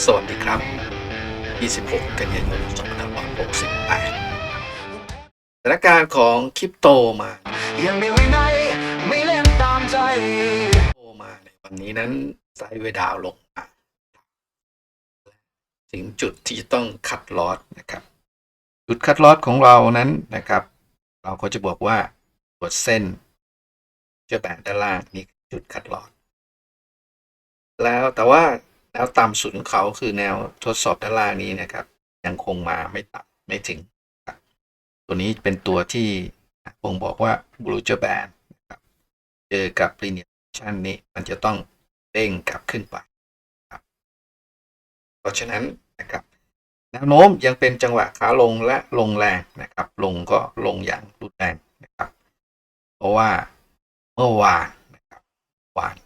สวัสดีครับ 26 กันยายน 2568 สถานการณ์ของคริปโตมายังมีวินัยไม่เล่นตามใจโตมาในวันนี้นั้นไซเวดาวน์ลงมาถึงจุดที่จะต้องคัดลอสนะครับ จุดคัดลอสของเรานั้นนะครับ เราก็จะบอกว่าตัวเส้นเจ้าแบนด้านล่างนี่จุดคัดลอสแล้วแต่ว่า แนวต่ำสุดของเขาคือแนวทดสอบด้านล่างนี้นะครับ ยังคงมาไม่ต่ำไม่ถึง ตัวนี้เป็นตัวที่ผมบอกว่าบลูเจอร์แบนนะครับเจอกับ linear action นี้มันจะต้องเด้งกลับขึ้นไปเพราะฉะนั้นนะครับแนวโน้มยังเป็นจังหวะขาลงและลงแรงนะครับ ลงก็ลงอย่างรุนแรงนะครับ เพราะว่าเมื่อวานนะครับวาน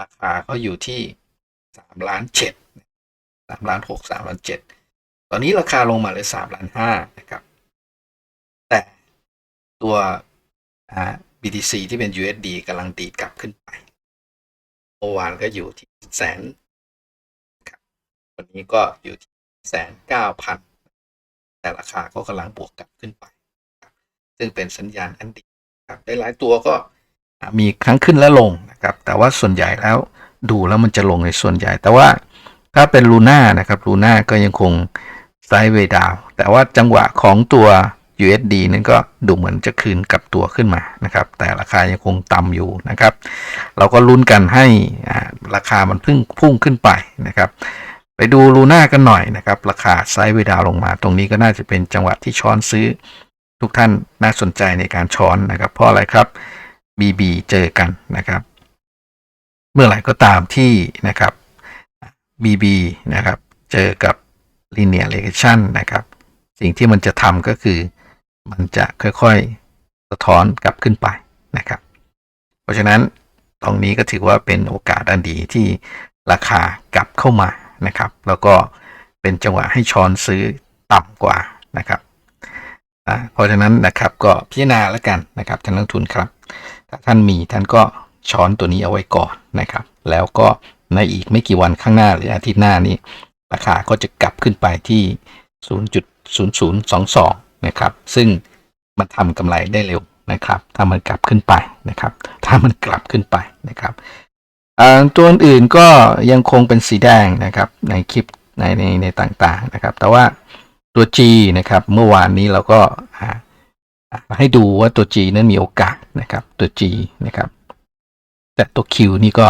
ราคาเขาอยู่ที่ สามล้านเจ็ดสามล้านหกสามล้านเจ็ดตอนนี้ราคาลงมาเลือสามล้านห้านะครับ แต่ตัว BTC ที่เป็น USD กำลังดีดกลับขึ้นไปเมื่อวานก็อยู่ที่แสนครับวันนี้ก็อยู่ที่แสนเก้าพันแต่ราคาก็กำลังบวกกลับขึ้นไป ซึ่งเป็นสัญญาณอันดีครับหลายตัวก็มีครั้งขึ้นและลงนะครับ แต่ว่าส่วนใหญ่แล้ว ดูแล้วมันจะลงในส่วนใหญ่ แต่ว่าถ้าเป็นลูน่านะครับลูน่าก็ยังคงไซด์เวดาว แต่ว่าจังหวะของตัว USD นั้นก็ดูเหมือนจะคืนกลับตัวขึ้นมานะครับ แต่ราคายังคงต่ำอยู่นะครับ เราก็ลุ้นกันให้ราคามันพึ่งพุ่งขึ้นไปนะครับ ไปดูลูน่ากันหน่อยนะครับ ราคาไซด์เวดาวลงมา ตรงนี้ก็น่าจะเป็นจังหวะที่ช้อนซื้อ ทุกท่านน่าสนใจในการช้อนนะครับ เพราะอะไรครับ BB เจอกันนะครับ เมื่อไหร่ก็ตามที่นะครับ BB นะครับ เจอกับ linear regression นะครับ สิ่งที่มันจะทำก็คือ มันจะค่อยๆ สะท้อนกลับขึ้นไปนะครับ เพราะฉะนั้นตรงนี้ก็ถือว่าเป็นโอกาสอันดีที่ราคากลับเข้ามานะครับ แล้วก็เป็นจังหวะให้ช้อนซื้อต่ำกว่านะครับเพราะฉะนั้นนะครับก็พิจารณาแล้วกันนะครับท่านนักลงทุนครับ ถ้าท่านมีท่านก็ ช้อนตัวนี้เอาไว้ก่อนนะครับ แล้วก็ในอีกไม่กี่วันข้างหน้าหรืออาทิตย์หน้านี้ ราคาก็จะกลับขึ้นไปที่ 0.0022 นะครับ ซึ่งมันทำกำไรได้เร็วนะครับ ถ้ามันกลับขึ้นไปนะครับ ถ้ามันกลับขึ้นไปนะครับตัวอื่นก็ยังคงเป็นสีแดงนะครับในคลิปในในในต่างๆนะครับ แต่ว่าตัว G นะครับเมื่อวานนี้เราก็ให้ดูว่าตัว G นั้นมีโอกาสนะครับตัว G นะครับ แต่ตัว Q นี่ก็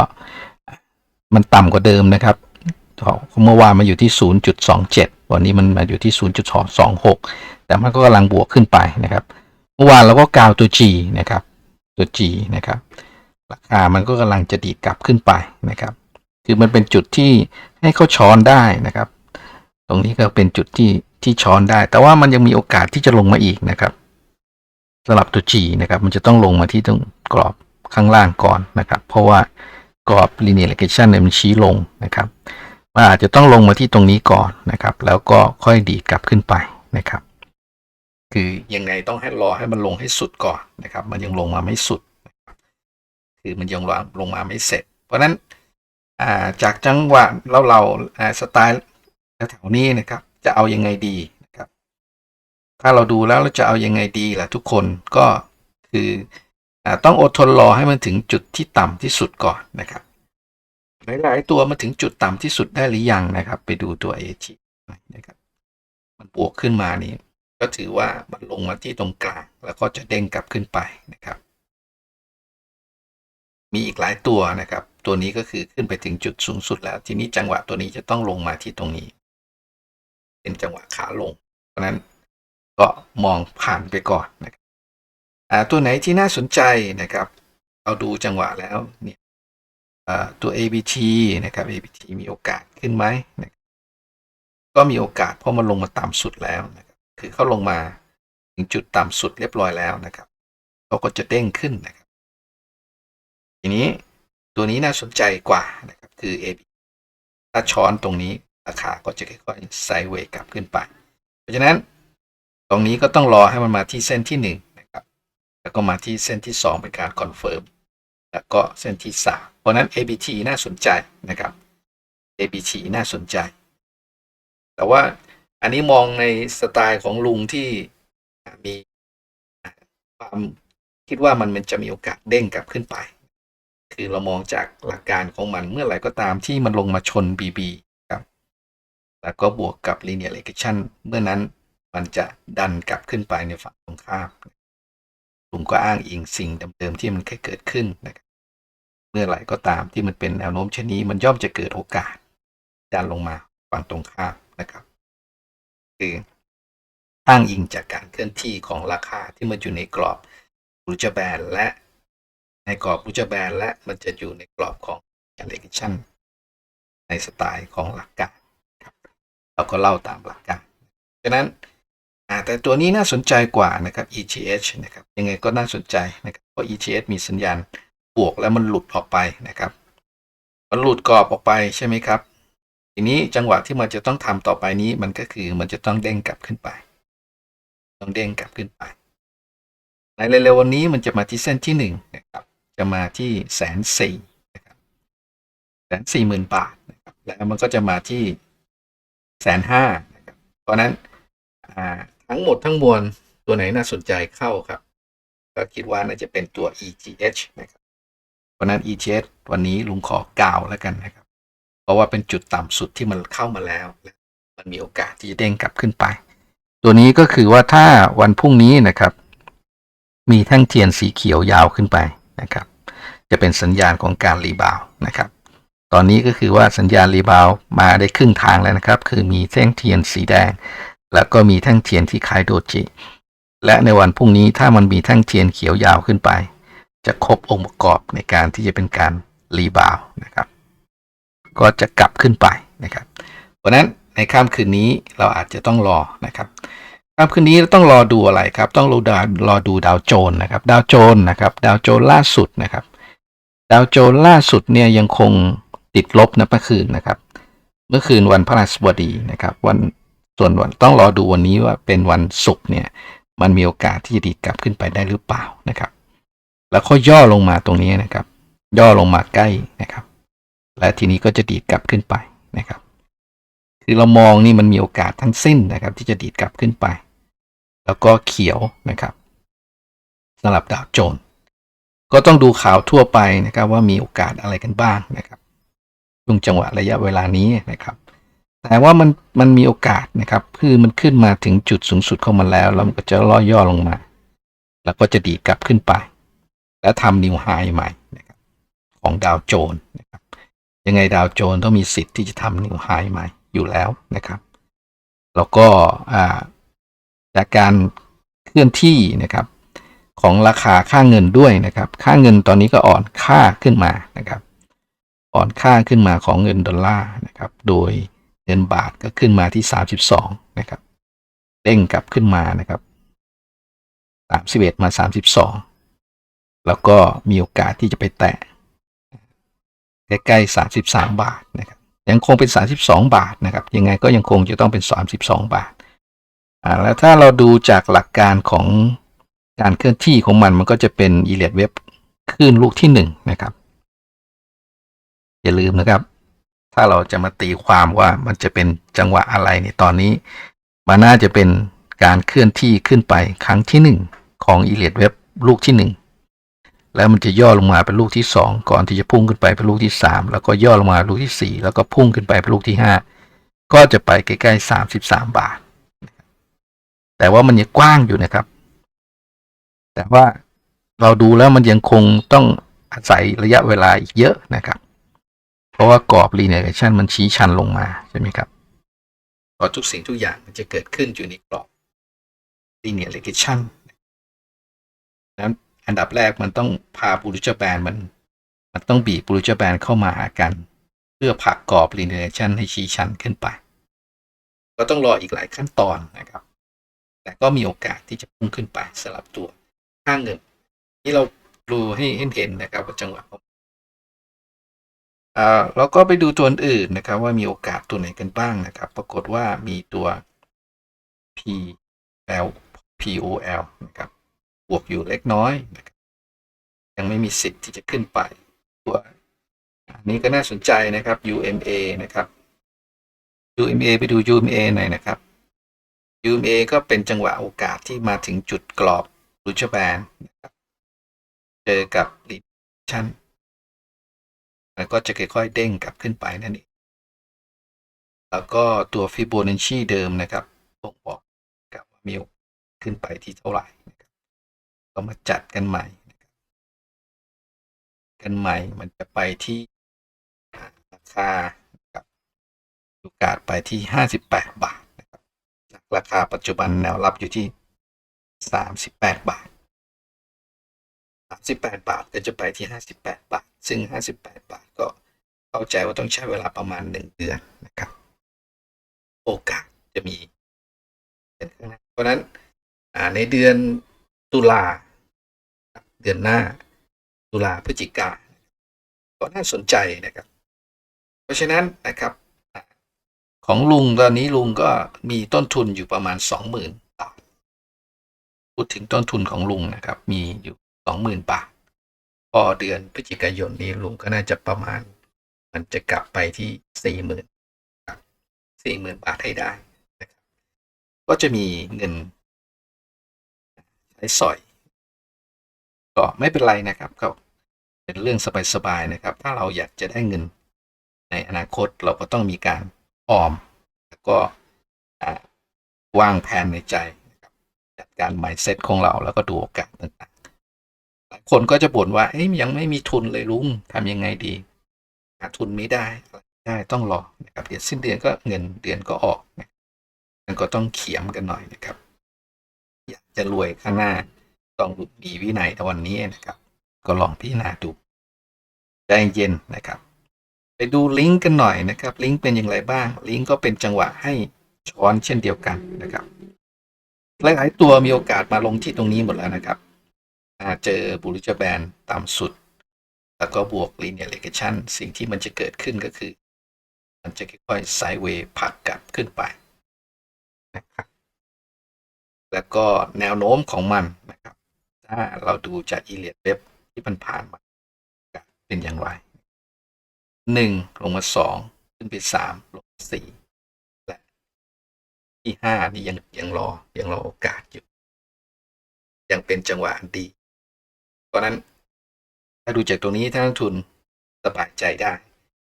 มันต่ำกว่าเดิมนะครับเมื่อวานมาอยู่ที่ 0.27 วันนี้มันมาอยู่ที่ 0.26 แต่มันก็กำลังบวกขึ้นไปนะครับ เมื่อวานเราก็กาวตัว G นะครับ ตัว G นะครับ ราคามันก็กำลังจะดีดกลับขึ้นไปนะครับ คือมันเป็นจุดที่ให้เขาช้อนได้นะครับ ตรงนี้ก็เป็นจุดที่ที่ช้อนได้ แต่ว่ามันยังมีโอกาสที่จะลงมาอีกนะครับสำหรับตัว G นะครับ มันจะต้องลงมาที่ตรงกรอบ ข้างล่างก่อนนะครับ เพราะว่ากรอบ linear regression เนี่ยมันชี้ลงนะครับมันอาจจะต้องลงมาที่ตรงนี้ก่อนนะครับ แล้วก็ค่อยดีดกลับขึ้นไปนะครับ คือยังไงต้องให้รอให้มันลงให้สุดก่อนนะครับ มันยังลงมาไม่สุด คือมันยังลงลงมาไม่เสร็จ เพราะนั้นาจากจังหวะเราเราสไตล์แถวนี้นะครับ จะเอายังไงดีนะครับ ถ้าเราดูแล้วเราจะเอายังไงดีล่ะทุกคนก็คือ ต้องอดทนรอให้มันถึงจุดที่ต่ำที่สุดก่อนนะครับ หลาย ๆ ตัวมาถึงจุดต่ำที่สุดได้หรือยังนะครับ ไปดูตัว AG นะครับ มันบวกขึ้นมานี้ ก็ถือว่ามันลงมาที่ตรงกลาง แล้วก็จะเด้งกลับขึ้นไปนะครับ มีอีกหลายตัวนะครับ ตัวนี้ก็คือขึ้นไปถึงจุดสูงสุดแล้ว ทีนี้จังหวะตัวนี้จะต้องลงมาที่ตรงนี้ เป็นจังหวะขาลง เพราะนั้นก็มองผ่านไปก่อนนะครับ ตัวไหนที่น่าสนใจนะครับ เราดูจังหวะแล้วเนี่ยตัว ABT นะครับ ABT มีโอกาสขึ้นไหมนะก็มีโอกาสเพราะมันลงมาต่ำสุดแล้วนะครับคือเขาลงมาถึงจุดต่ำสุดเรียบร้อยแล้วนะครับเขาก็จะเด้งขึ้นนะครับ ทีนี้ตัวนี้น่าสนใจกว่านะครับคือ AB ถ้าช้อนตรงนี้ราคาก็จะค่อยๆไซด์เวย์กลับขึ้นไป เพราะฉะนั้นตรงนี้ก็ต้องรอให้มันมาที่เส้นที่หนึ่ง แล้วก็มาที่เส้นที่สองเป็นการคอนเฟิร์มแล้วก็เส้นที่ 3 เพราะนั้น ABT น่าสนใจนะครับ ABT น่าสนใจ แต่ว่าอันนี้มองในสไตล์ของลุงที่มีความคิดว่ามันมันจะมีโอกาสเด้งกลับขึ้นไป คือเรามองจากหลักการของมันเมื่อไหร่ก็ตามที่มันลงมาชน BB ครับ แล้วก็บวกกับ linear regression เมื่อนั้นมันจะดันกลับขึ้นไปในฝั่งตรงข้าม ลุงก็อ้างอิงสิ่งเดิมๆที่มันเคยเกิดขึ้นนะครับเมื่อไหร่ก็ตามที่มันเป็นแนวโน้มเช่นนี้มันย่อมจะเกิดโอกาสดันลงมาฝั่งตรงข้ามนะครับ คืออ้างอิงจากการเคลื่อนที่ของราคาที่มันอยู่ในกรอบรูจแบนและในกรอบรูจแบนและมันจะอยู่ในกรอบของ allegation ในสไตล์ของหลักการเราก็เล่าตามหลักการฉะนั้น แต่ตัวนี้น่าสนใจกว่านะครับ ETH นะครับยังไงก็น่าสนใจนะครับเพราะ ETH มีสัญญาณบวกแล้วมันหลุดออกไปนะครับมันหลุดกรอบออกไปใช่ไหมครับ ทีนี้จังหวะที่มันจะต้องทำต่อไปนี้มันก็คือมันจะต้องเด้งกลับขึ้นไป ต้องเด้งกลับขึ้นไป ในเร็วๆวันนี้มันจะมาที่เส้นที่หนึ่งนะครับจะมาที่แสนสี่นะครับแสนสี่หมื่นบาทนะครับแล้วมันก็จะมาที่แสนห้านะครับเพราะนั้นอ่า ทั้งหมดทั้งมวลตัวไหนน่าสนใจเข้าครับ ก็คิดว่าน่าจะเป็นตัว EGH นะครับเพราะนั้น EGH วันนี้ลุงขอกล่าวแล้วกันนะครับ เพราะว่าเป็นจุดต่ำสุดที่มันเข้ามาแล้ว มันมีโอกาสที่จะเด้งกลับขึ้นไป ตัวนี้ก็คือว่าถ้าวันพรุ่งนี้นะครับ มีแท่งเทียนสีเขียวยาวขึ้นไปนะครับ จะเป็นสัญญาณของการรีบาวด์นะครับตอนนี้ก็คือว่าสัญญาณรีบาวด์มาได้ครึ่งทางแล้วนะครับ คือมีแท่งเทียนสีแดง แล้วก็มีแท่งเทียนที่คล้ายโดจิ และในวันพรุ่งนี้ถ้ามันมีแท่งเทียนเขียวยาวขึ้นไป จะครบองค์ประกอบในการที่จะเป็นการรีบาวด์นะครับ ก็จะกลับขึ้นไปนะครับ เพราะนั้นในค่ำคืนนี้เราอาจจะต้องรอนะครับค่ำคืนนี้เราต้องรอดูอะไรครับ ต้องรอดาวรอดูดาวโจน์นะครับ ดาวโจน์นะครับ ดาวโจน์ล่าสุดนะครับ ดาวโจน์ล่าสุดเนี่ยยังคงติดลบนะเมื่อคืนนะครับ เมื่อคืนวันพฤหัสบดีนะครับ วัน ส่วนวันต้องรอดูวันนี้ว่าเป็นวันศุกร์เนี่ย มันมีโอกาสที่จะดีดกลับขึ้นไปได้หรือเปล่านะครับ แล้วก็ย่อลงมาตรงนี้นะครับ ย่อลงมาใกล้นะครับ และทีนี้ก็จะดีดกลับขึ้นไปนะครับ คือเรามองนี่มันมีโอกาสทั้งสิ้นนะครับ ที่จะดีดกลับขึ้นไป แล้วก็เขียวนะครับสำหรับดาวโจนก็ต้องดูข่าวทั่วไปนะครับ ว่ามีโอกาสอะไรกันบ้างนะครับช่วงจังหวะระยะเวลานี้นะครับ แต่ว่ามันมันมีโอกาสนะครับ คือมันขึ้นมาถึงจุดสูงสุดของมันแล้ว แล้วมันก็จะล่อย่อลงมา แล้วก็จะดีกลับขึ้นไป แล้วทำนิวไฮใหม่นะครับของดาวโจนส์นะครับยังไงดาวโจนส์ต้องมีสิทธิ์ที่จะทำนิวไฮใหม่อยู่แล้วนะครับ แล้วก็จากการเคลื่อนที่นะครับของราคาค่าเงินด้วยนะครับ ค่าเงินตอนนี้ก็อ่อนค่าขึ้นมานะครับ อ่อนค่าขึ้นมาของเงินดอลลาร์นะครับ โดย เงินบาทก็ขึ้นมาที่ 32 นะครับเด้งกลับขึ้นมานะครับ 31 มา 32 แล้วก็มีโอกาสที่จะไปแตะใกล้ๆ33 บาทนะครับยังคงเป็น 32 บาทนะครับ ยังไงก็ยังคงจะต้องเป็น 32 บาทอ่าแล้วถ้าเราดูจากหลักการของการเคลื่อนที่ของมันมันก็จะเป็นอีเลียดเว็บขึ้นลูกที่1นะครับอย่าลืมนะครับ ถ้าเราจะมาตีความว่ามันจะเป็นจังหวะอะไรในตอนนี้ มันน่าจะเป็นการเคลื่อนที่ขึ้นไปครั้งที่ 1 ของอีเลียดเว็บลูกที่ 1 แล้วมันจะย่อลงมาเป็นลูกที่ 2 ก่อนที่จะพุ่งขึ้นไปเป็นลูกที่ 3 แล้วก็ย่อลงมาลูกที่ 4 แล้วก็พุ่งขึ้นไปเป็นลูกที่ 5 ก็จะไปใกล้ๆ33 บาท แต่ว่ามันยังกว้างอยู่นะครับ แต่ว่าเราดูแล้วมันยังคงต้องอาศัยระยะเวลาอีกเยอะนะครับ เพราะว่ากรอบ linear regression มันชี้ชันลงมาใช่ไหมครับเพราะทุกสิ่งทุกอย่างมันจะเกิดขึ้นอยู่ในกรอบ linear regression นั้นอันดับแรกมันต้องพาบูริจแบนมัน มันต้องบีบบูริจแบนเข้ามาหากัน เพื่อผลักกรอบ linear regression ให้ชี้ชันขึ้นไป ก็ต้องรออีกหลายขั้นตอนนะครับ แต่ก็มีโอกาสที่จะพุ่งขึ้นไปสลับตัวค่างเงิน ที่เราดูให้เห็นนะครับว่าจังหวะของ อ่าเราก็ไปดูตัวอื่นนะครับ ว่ามีโอกาสตัวไหนกันบ้างนะครับ ปรากฏว่ามีตัว P L P O L นะครับบวกอยู่เล็กน้อยนะครับยังไม่มีสิทธิ์ที่จะขึ้นไป ตัวอันนี้ก็น่าสนใจนะครับ UMA นะครับ UMA ไปดู UMA หน่อยนะครับ UMA ก็เป็นจังหวะโอกาสที่มาถึงจุดกรอบรูชแบนนะครับ เจอกับรีชั่น แล้วก็จะค่อยๆเด้งกลับขึ้นไปนั่นเอง แล้วก็ตัวฟิโบนัชชีเดิมนะครับบ่งบอกกับว่ามีโอกาสขึ้นไปที่เท่าไหร่นะครับก็มาจัดกันใหม่นะครับกันใหม่มันจะไปที่ราคาครับโอกาสไปที่ห้าสิบแปดบาทนะครับจากราคาปัจจุบันแนวรับอยู่ที่สามสิบแปดบาท สามสิบแปดบาทก็จะไปที่ห้าสิบแปดบาท ซึ่งห้าสิบแปดบาทก็เข้าใจว่าต้องใช้เวลาประมาณหนึ่งเดือนนะครับ โอกาสจะมี เพราะฉะนั้นในเดือนตุลาเดือนหน้า ตุลาพฤศจิกาก็น่าสนใจนะครับ เพราะฉะนั้นนะครับของลุงตอนนี้ลุงก็มีต้นทุนอยู่ประมาณสองหมื่นบาท พูดถึงต้นทุนของลุงนะครับ มีอยู่ สองหมื่นบาท พอเดือนพฤศจิกายนนี้ลุงก็น่าจะประมาณ มันจะกลับไปที่สี่หมื่นสี่หมื่นบาทให้ได้นะครับก็จะมีเงินใช้สอย ก็ไม่เป็นไรนะครับก็เป็นเรื่องสบายๆนะครับ ถ้าเราอยากจะได้เงินในอนาคตเราก็ต้องมีการออม แล้วก็อ่าวางแผนในใจจัดการ mindset ของเราแล้วก็ดูโอกาสต่างๆ หลายคนก็จะบ่นว่าเอ้ยยังไม่มีทุนเลยลุงทำยังไงดีหาทุนไม่ได้ได้ต้องรอนะครับเดี๋ยวสิ้นเดือนก็เงินเดือนก็ออกนะมันก็ต้องเขียมกันหน่อยนะครับ อยากจะรวยข้างหน้าต้องมีวินัยในวันนี้นะครับ ก็ลองพิจารณาดูใจเย็นนะครับ ไปดูลิงก์กันหน่อยนะครับ ลิงก์เป็นอย่างไรบ้าง ลิงก์ก็เป็นจังหวะให้ช้อนเช่นเดียวกันนะครับหลายๆตัวมีโอกาสมาลงที่ตรงนี้หมดแล้วนะครับ เจอบุริจแบนต่ำสุด แล้วก็บวก linear regression สิ่งที่มันจะเกิดขึ้นก็คือ มันจะค่อยๆไซด์เวย์ผักกลับขึ้นไปนะครับแล้วก็แนวโน้มของมันนะครับ ถ้าเราดูจากอีเลียดเว็บที่มันผ่านมาเป็นอย่างไรหนึ่งลงมาสองขึ้นไปสามลงมาสี่และที่ห้านี่ยังยังรอยังรอโอกาสอยู่ ยังเป็นจังหวะดี เพราะนั้น ถ้าดูจากตรงนี้ท่านนักทุนสบายใจได้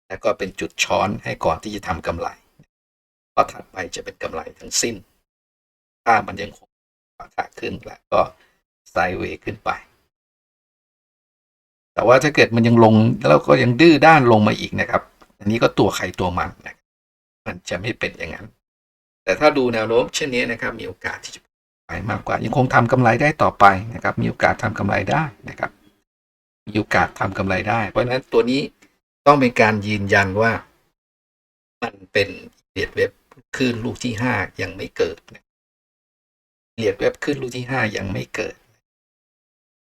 แล้วก็เป็นจุดช้อนให้ก่อนที่จะทำกำไร เพราะถัดไปจะเป็นกำไรทั้งสิ้น ถ้ามันยังคงปะทะขึ้นแล้วก็ไซเวย์ขึ้นไป แต่ว่าถ้าเกิดมันยังลงแล้วก็ยังดื้อด้านลงมาอีกนะครับ อันนี้ก็ตัวใครตัวมันนะมันจะไม่เป็นอย่างนั้น แต่ถ้าดูแนวโน้มเช่นนี้นะครับ มีโอกาสที่จะ มากกว่า ยังคงทำกำไรได้ต่อไปนะครับ มีโอกาสทำกำไรได้นะครับ มีโอกาสทำกำไรได้ เพราะฉะนั้นตัวนี้ต้องเป็นการยืนยันว่า มันเป็นเลียดเว็บขึ้นลูกที่ห้ายังไม่เกิดนะเลียดเว็บขึ้นลูกที่ห้ายังไม่เกิด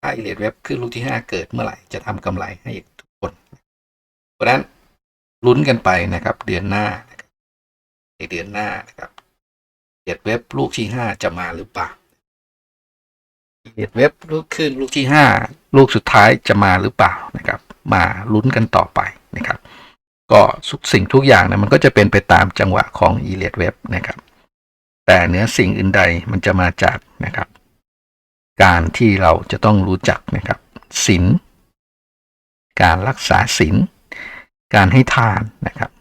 ถ้าเลียดเว็บขึ้นลูกที่ห้าเกิดเมื่อไหร่จะทำกำไรให้ทุกคน เพราะฉะนั้นลุ้นกันไปนะครับ เดือนหน้าในเดือนหน้านะครับ เลียดเว็บลูกที่ห้าจะมาหรือเปล่าเดเว็บลูกขึ้นลูกที่ห้าลูกสุดท้ายจะมาหรือเปล่านะครับ มาลุ้นกันต่อไปนะครับ ก็ทุกสิ่งทุกอย่างนะมันก็จะเป็นไปตามจังหวะของ e l i t Web นะครับ แต่เนื้อสิ่งอื่นใดมันจะมาจากนะครับ การที่เราจะต้องรู้จักนะครับศีลการรักษาศีลการให้ทานนะครับ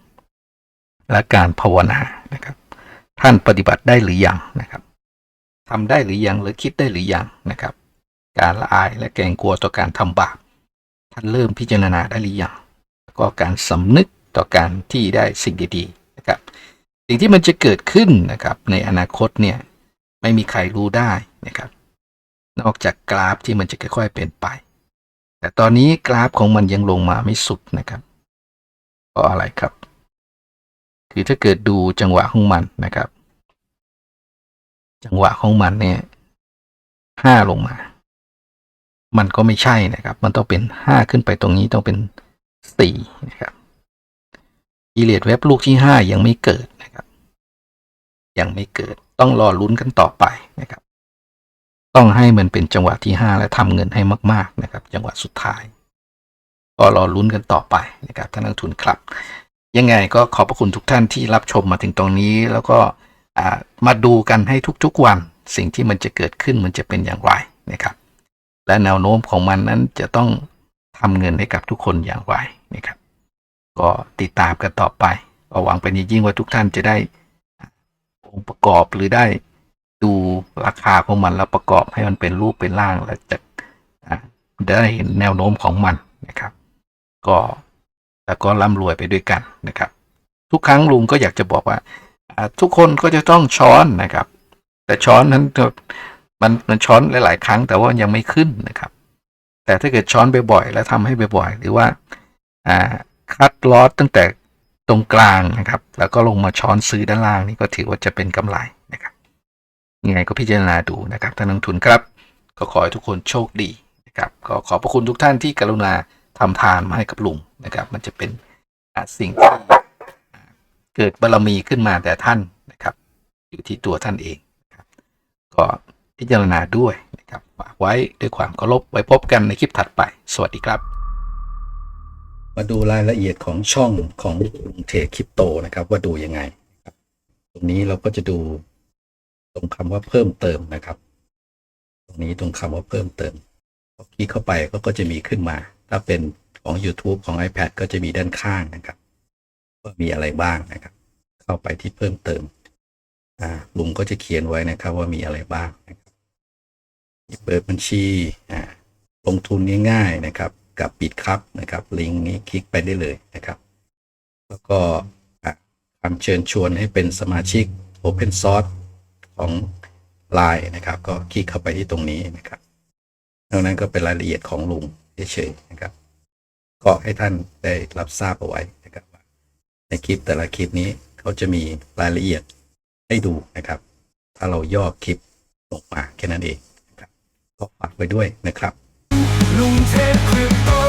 และการภาวนานะครับ ท่านปฏิบัติได้หรือยังนะครับทำได้หรือยังหรือคิดได้หรือยังนะครับ การละอายและเกงกลัวต่อการทำบาปท่านเริ่มพิจารณาได้หรือยังก็การสำนึกต่อการที่ได้สิ่งดีๆนะครับ สิ่งที่มันจะเกิดขึ้นนะครับในอนาคตเนี่ยไม่มีใครรู้ได้นะครับ นอกจากกราฟที่มันจะค่อยๆเป็นไป แต่ตอนนี้กราฟของมันยังลงมาไม่สุดนะครับเพราะอะไรครับ คือถ้าเกิดดูจังหวะของมันนะครับ จังหวะของมันเนี่ยห้าลงมา มันก็ไม่ใช่นะครับ มันต้องเป็นห้าขึ้นไปตรงนี้ต้องเป็นสี่นะครับอีเลียดเว็บลูกที่ห้ายังไม่เกิดนะครับ ยังไม่เกิดต้องรอลุ้นกันต่อไปนะครับ ต้องให้มันเป็นจังหวะที่ห้าและทำเงินให้มาก ๆนะครับ จังหวะสุดท้าย ก็รอลุ้นกันต่อไปนะครับท่านนักทุนครับ ยังไงก็ขอบพระคุณทุกท่านที่รับชมมาถึงตรงนี้ แล้วก็มาดูกันให้ทุกๆวัน สิ่งที่มันจะเกิดขึ้นมันจะเป็นอย่างไรนะครับ และแนวโน้มของมันนั้นจะต้องทำเงินให้กับทุกคนอย่างไรนะครับ ก็ติดตามกันต่อไปก็หวังเป็นอย่างยิ่งว่าทุกท่านจะได้องค์ประกอบหรือได้ดูราคาของมันแล้วประกอบให้มันเป็นรูปเป็นร่างและจะได้เห็นแนวโน้มของมันนะครับ ก็ แล้วก็ร่ำรวยไปด้วยกันนะครับ ทุกครั้งลุงก็อยากจะบอกว่า ทุกคนก็จะต้องช้อนนะครับ แต่ช้อนนั้นมันมันช้อนหลาย ๆ ครั้งแต่ว่ายังไม่ขึ้นนะครับ แต่ถ้าเกิดช้อนบ่อยๆแล้วทำให้บ่อยๆหรือว่าคัดลอสตั้งแต่ตรงกลางนะครับ แล้วก็ลงมาช้อนซื้อด้านล่างนี่ก็ถือว่าจะเป็นกำไรนะครับยังไงก็พิจารณาดูนะครับท่านนักทุนครับ ก็ขอให้ทุกคนโชคดีนะครับ ก็ขอบพระคุณทุกท่านที่กรุณา ทำทานมาให้กับลุงนะครับ มันจะเป็นสิ่งที่เกิดบารมีขึ้นมาแต่ท่านนะครับ อยู่ที่ตัวท่านเองนะครับก็พิจารณาด้วยนะครับฝากไว้ด้วยความเคารพไว้พบกันในคลิปถัดไป สวัสดีครับ มาดูรายละเอียดของช่องของลุงเทคริปโตนะครับ ว่าดูยังไงรตรงนี้เราก็จะดูตรงคำว่าเพิ่มเติมนะครับ ตรงนี้ตรงคำว่าเพิ่มเติมพอคลิกเข้าไปก็ก็จะมีขึ้นมา ถ้าเป็นของ YouTube ของ iPad ก็จะมีด้านข้างนะครับว่ามีอะไรบ้างนะครับ เข้าไปที่เพิ่มเติมอ่าลุงก็จะเขียนไว้นะครับว่ามีอะไรบ้างนะครับเปิดบัญชีอ่าลงทุนง่ายๆนะครับ กับปิดครับนะครับลิงก์นี้คลิกไปได้เลยนะครับ แล้วก็คำเชิญชวนให้เป็นสมาชิก Open Source ของ Line นะครับ ก็คลิกเข้าไปที่ตรงนี้นะครับนอกนั้นก็เป็นรายละเอียดของลุง เฉยๆนะครับ ก็ให้ท่านได้รับทราบเอาไว้นะครับว่าในคลิปแต่ละคลิปนี้เขาจะมีรายละเอียดให้ดูนะครับ ถ้าเราย่อคลิปลงมาแค่นั้นเองนะครับก็ฝากไว้ด้วยนะครับลุงเทพคริป